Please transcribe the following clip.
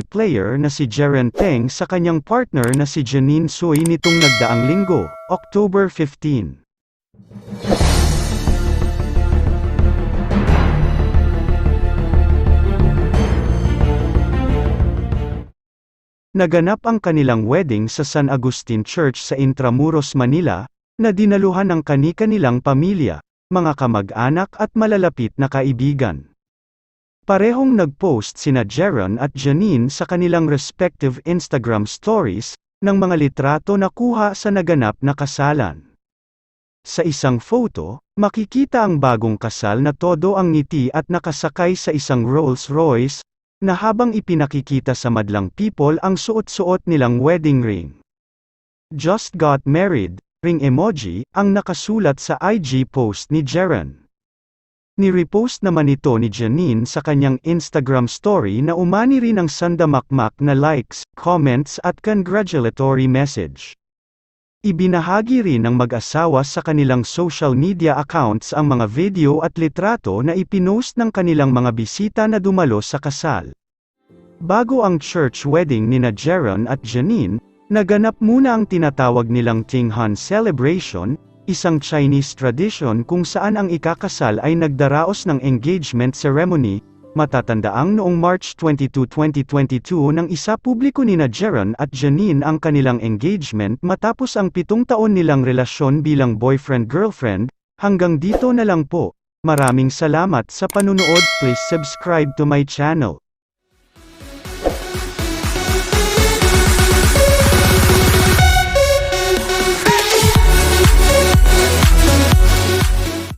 player na si Jeren Teng sa kanyang partner na si Janine Sui nitong nagdaang linggo, October 15. Naganap ang kanilang wedding sa San Agustin Church sa Intramuros, Manila, na dinaluhan ng kani-kanilang pamilya, mga kamag-anak at malalapit na kaibigan. Parehong nag-post sina Jeron at Janine sa kanilang respective Instagram stories, ng mga litrato na kuha sa naganap na kasalan. Sa isang photo, makikita ang bagong kasal na todo ang ngiti at nakasakay sa isang Rolls Royce, na habang ipinakikita sa madlang people ang suot-suot nilang wedding ring. Just got married, ring emoji, ang nakasulat sa IG post ni Jeren. Ni-repost naman ito ni Janine sa kanyang Instagram story na umani rin ang sandamakmak na likes, comments at congratulatory message. Ibinahagi rin ng mag-asawa sa kanilang social media accounts ang mga video at litrato na ipinost ng kanilang mga bisita na dumalo sa kasal. Bago ang church wedding ni Jeron at Janine, naganap muna ang tinatawag nilang Tinghan Celebration, isang Chinese tradition kung saan ang ikakasal ay nagdaraos ng engagement ceremony, Matatandaang noong March 22, 2022 nang isa publiko ni Jeron at Janine ang kanilang engagement matapos ang pitong taon nilang relasyon bilang boyfriend-girlfriend, hanggang dito na lang po. Maraming salamat sa panunood please subscribe to my channel.